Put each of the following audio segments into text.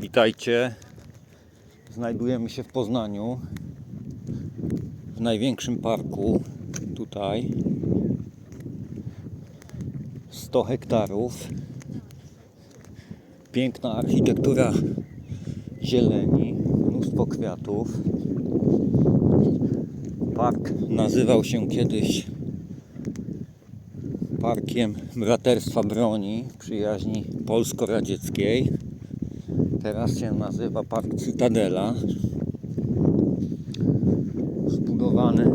Witajcie. Znajdujemy się w Poznaniu, w największym parku tutaj. 100 hektarów. Piękna architektura zieleni, mnóstwo kwiatów. Park nazywał się kiedyś Parkiem Braterstwa Broni Przyjaźni Polsko-Radzieckiej. Teraz się nazywa Park Cytadela. Zbudowany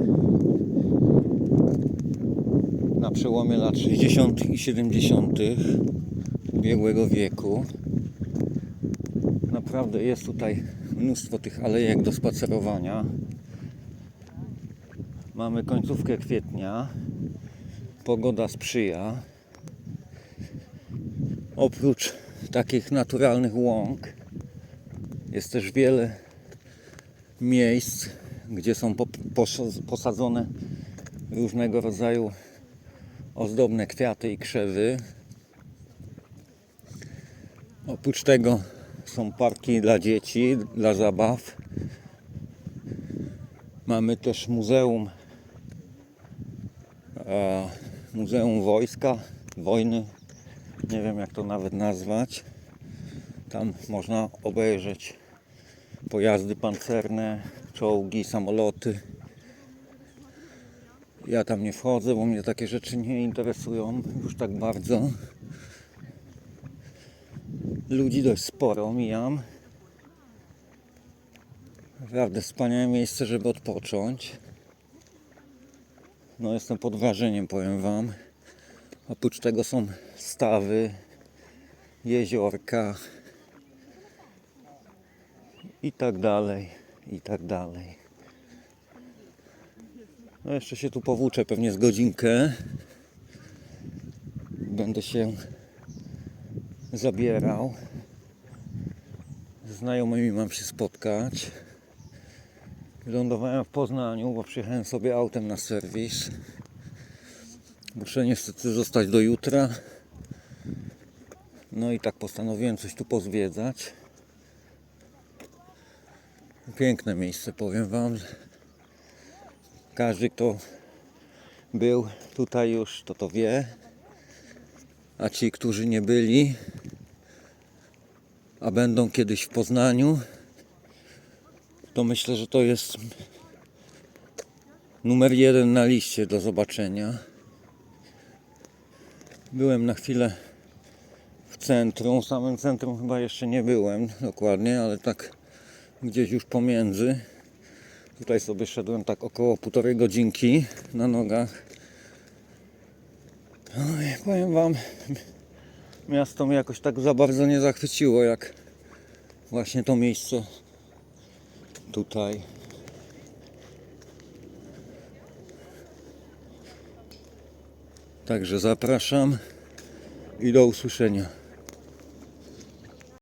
na przełomie lat 60. i 70. ubiegłego wieku. Naprawdę jest tutaj mnóstwo tych alejek do spacerowania. Mamy końcówkę kwietnia. Pogoda sprzyja. Oprócz takich naturalnych łąk jest też wiele miejsc, gdzie są po- pos- posadzone różnego rodzaju ozdobne kwiaty i krzewy. Oprócz tego są parki dla dzieci, dla zabaw. Mamy też muzeum Muzeum Wojska, Wojny, nie wiem jak to nawet nazwać. Tam można obejrzeć pojazdy pancerne, czołgi, samoloty. Ja tam nie wchodzę, bo mnie takie rzeczy nie interesują już tak bardzo. Ludzi dość sporo mijam. Naprawdę wspaniałe miejsce, żeby odpocząć. No jestem pod wrażeniem, powiem Wam. Oprócz tego są stawy, jeziorka i tak dalej, i tak dalej. No jeszcze się tu powłóczę pewnie z godzinkę. Będę się zabierał. Z znajomymi mam się spotkać. Lądowałem w Poznaniu, bo przyjechałem sobie autem na serwis. Muszę niestety zostać do jutra. No i tak postanowiłem coś tu pozwiedzać. Piękne miejsce, powiem Wam. Każdy, kto był tutaj już, to to wie. A ci, którzy nie byli, a będą kiedyś w Poznaniu, to myślę, że to jest numer jeden na liście do zobaczenia. Byłem na chwilę w centrum, w samym centrum chyba jeszcze nie byłem dokładnie, ale tak gdzieś już pomiędzy. Tutaj sobie szedłem tak około półtorej godzinki na nogach. Powiem Wam, miasto mnie jakoś tak za bardzo nie zachwyciło, jak właśnie to miejsce tutaj. Także zapraszam i do usłyszenia.